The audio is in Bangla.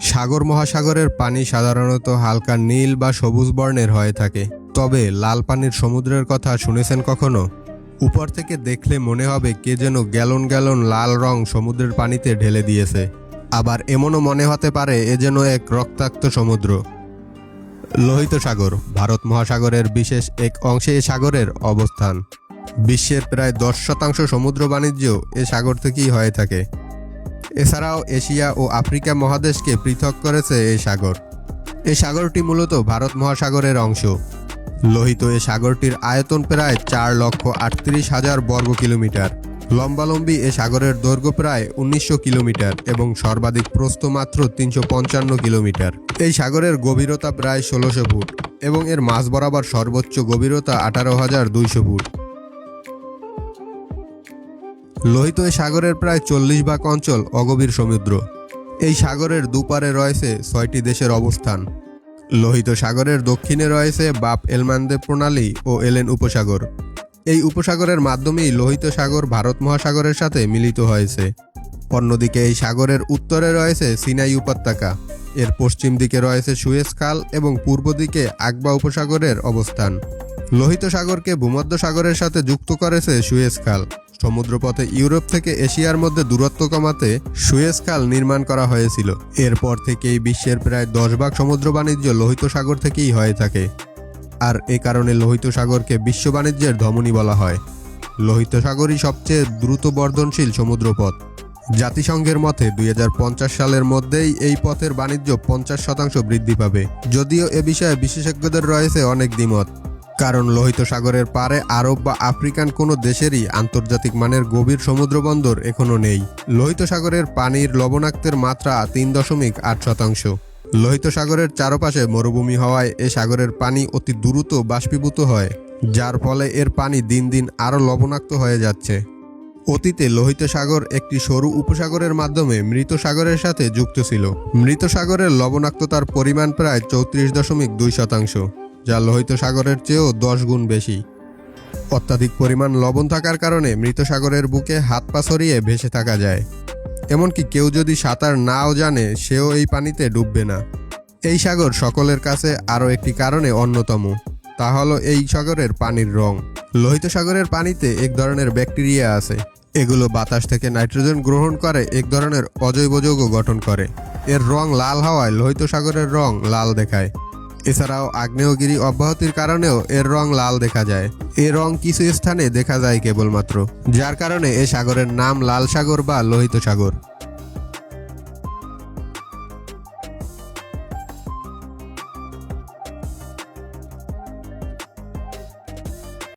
সাগর মহাসাগরের পানি সাধারণত হালকা নীল বা সবুজ বর্ণের হয়ে থাকে। তবে লাল পানির সমুদ্রের কথা শুনেছেন কখনো? উপর থেকে দেখলে মনে হবে কে যেন গ্যালন গ্যালন লাল রং সমুদ্রের পানিতে ঢেলে দিয়েছে। আবার এমনও মনে হতে পারে এ যেন এক রক্তাক্ত সমুদ্র। লোহিত সাগর, ভারত মহাসাগরের বিশেষ এক অংশে সাগরের অবস্থান। বিশ্বের প্রায় দশ শতাংশ সমুদ্র বাণিজ্য এ সাগর থেকেই হয়ে থাকে। এছাড়াও এশিয়া ও আফ্রিকা মহাদেশকে পৃথক করেছে এই সাগর। এই সাগরটি মূলত ভারত মহাসাগরের অংশ। লোহিত এ সাগরটির আয়তন প্রায় চার লক্ষ আটত্রিশ হাজার বর্গ কিলোমিটার। লম্বালম্বি এ সাগরের দৈর্ঘ্য প্রায় উনিশশো কিলোমিটার এবং সর্বাধিক প্রস্থ মাত্র তিনশো পঞ্চান্ন কিলোমিটার। এই সাগরের গভীরতা প্রায় ষোলোশো ফুট এবং এর মাঝ বরাবর সর্বোচ্চ গভীরতা আঠারো হাজার দুইশো ফুট। লোহিত সাগরের প্রায় চল্লিশ ভাগ অঞ্চল অগভীর সমুদ্র। এই সাগরের দুপারে রয়েছে ছয়টি দেশের অবস্থান। লোহিত সাগরের দক্ষিণে রয়েছে বাপ এলমানদে প্রণালী ও এলেন উপসাগর। এই উপসাগরের মাধ্যমেই লোহিত সাগর ভারত মহাসাগরের সাথে মিলিত হয়েছে। অন্যদিকে এই সাগরের উত্তরে রয়েছে সিনাই উপত্যকা। এর পশ্চিম দিকে রয়েছে সুয়েজ খাল এবং পূর্ব দিকে আকবা উপসাগরের অবস্থান। লোহিত সাগরকে ভূমধ্য সাগরের সাথে যুক্ত করেছে সুয়েজ খাল। সমুদ্রপথে ইউরোপ থেকে এশিয়ার মধ্যে দূরত্ব কমাতে সুয়েজ খাল নির্মাণ করা হয়েছিল। এরপর থেকেই বিশ্বের প্রায় দশ ভাগ সমুদ্র বাণিজ্য লোহিত সাগর থেকেই হয়ে থাকে। আর এ কারণে লোহিত সাগরকে বিশ্ব বাণিজ্যের ধমনী বলা হয়। লোহিত সাগরই সবচেয়ে দ্রুত বর্ধনশীল সমুদ্রপথ। জাতিসংঘের মতে দুই হাজার পঞ্চাশ সালের মধ্যেই এই পথের বাণিজ্য পঞ্চাশ শতাংশ বৃদ্ধি পাবে। যদিও এ বিষয়ে বিশেষজ্ঞদের রয়েছে অনেক দ্বিমত। কারণ লোহিত সাগরের পারে আরব বা আফ্রিকান কোনো দেশেরই আন্তর্জাতিক মানের গভীর সমুদ্র বন্দর এখনও নেই। লোহিত সাগরের পানির লবণাক্তের মাত্রা তিন দশমিক আট শতাংশ। লোহিত সাগরের চারপাশে মরুভূমি হওয়ায় এ সাগরের পানি অতি দ্রুত বাষ্পীভূত হয়, যার ফলে এর পানি দিন দিন আরও লবণাক্ত হয়ে যাচ্ছে। অতীতে লোহিত সাগর একটি সরু উপসাগরের মাধ্যমে মৃত সাগরের সাথে যুক্ত ছিল। মৃত সাগরের লবণাক্ততার পরিমাণ প্রায় চৌত্রিশ দশমিক দুই শতাংশ। যা লোহিত সাগরের চেয়েও দশ গুণ বেশি। অত্যাধিক পরিমাণ লবণ থাকার কারণে মৃত সাগরের বুকে হাত পা ছড়িয়ে ভেসে থাকা যায়। এমনকি কেউ যদি সাঁতার নাও জানে, সেও এই পানিতে ডুববে না। এই সাগর সকলের কাছে আরও একটি কারণে অন্যতম। তা হলো এই সাগরের পানির রং। লোহিত সাগরের পানিতে এক ধরনের ব্যাকটেরিয়া আছে। এগুলো বাতাস থেকে নাইট্রোজেন গ্রহণ করে, এক ধরনের অজৈব যৌগ গঠন করে। এর রং লাল হওয়ায় লোহিত সাগরের রং লাল দেখায়। এছাড়াও আগ্নেয়গিরি অব্যাহতির কারণেও এর রং লাল দেখা যায়। এ রং কিছু স্থানে দেখা যায় কেবলমাত্র, যার কারণে এ সাগরের নাম লাল সাগর বা লোহিত সাগর।